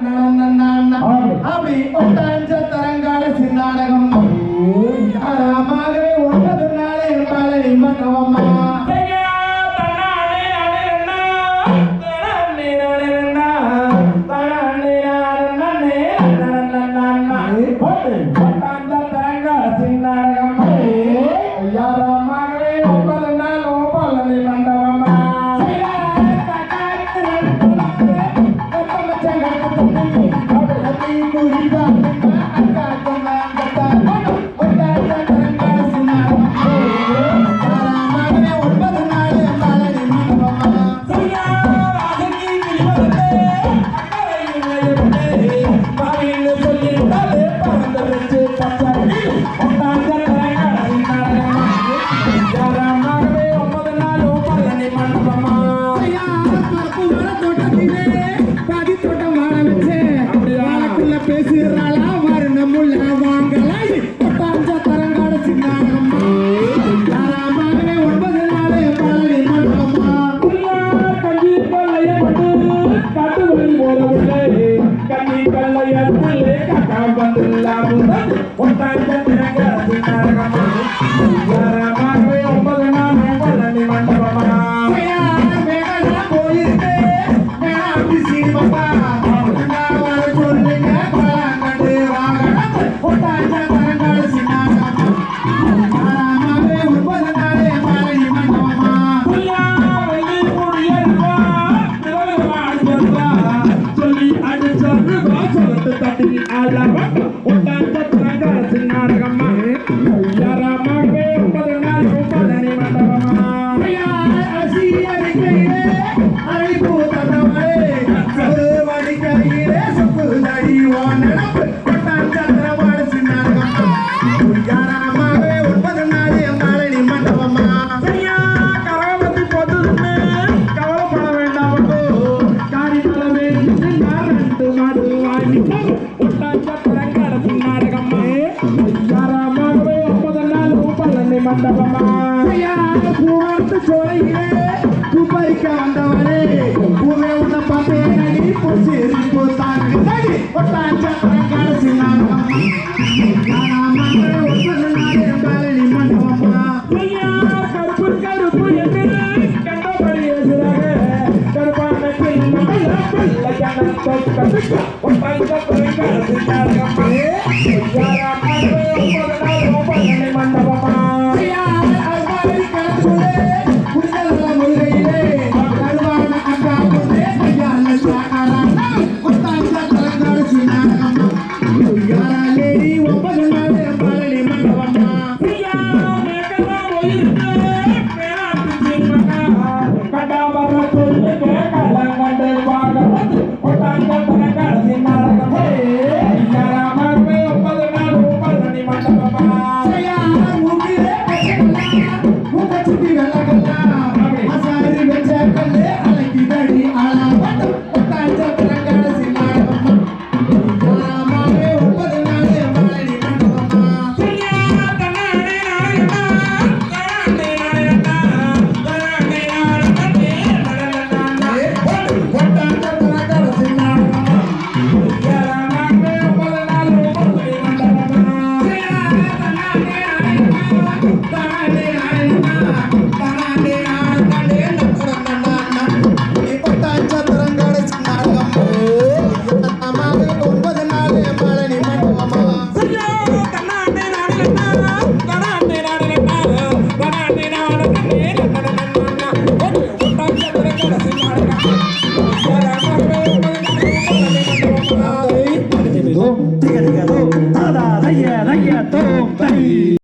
அப்படி ஒட்டாஞ்ச தரங்கால சின்னாடகம் ஆறாமாகவே ஒன்பது நாளே பழனி மண்டபம்மா யாராமாகவே ஒன்பது பூவார்த்து சோலையிலே பூப்பறிக்க வந்தவனே பூவே உன்னை பார்த்தேன் நடி பூசி பூத்தாங்க நடி ஒட்டாச்ச தரங்கால சின்னாங்கம்மா ஒன்பது நாளே பழனி மண்டபமா கருப்பு 不一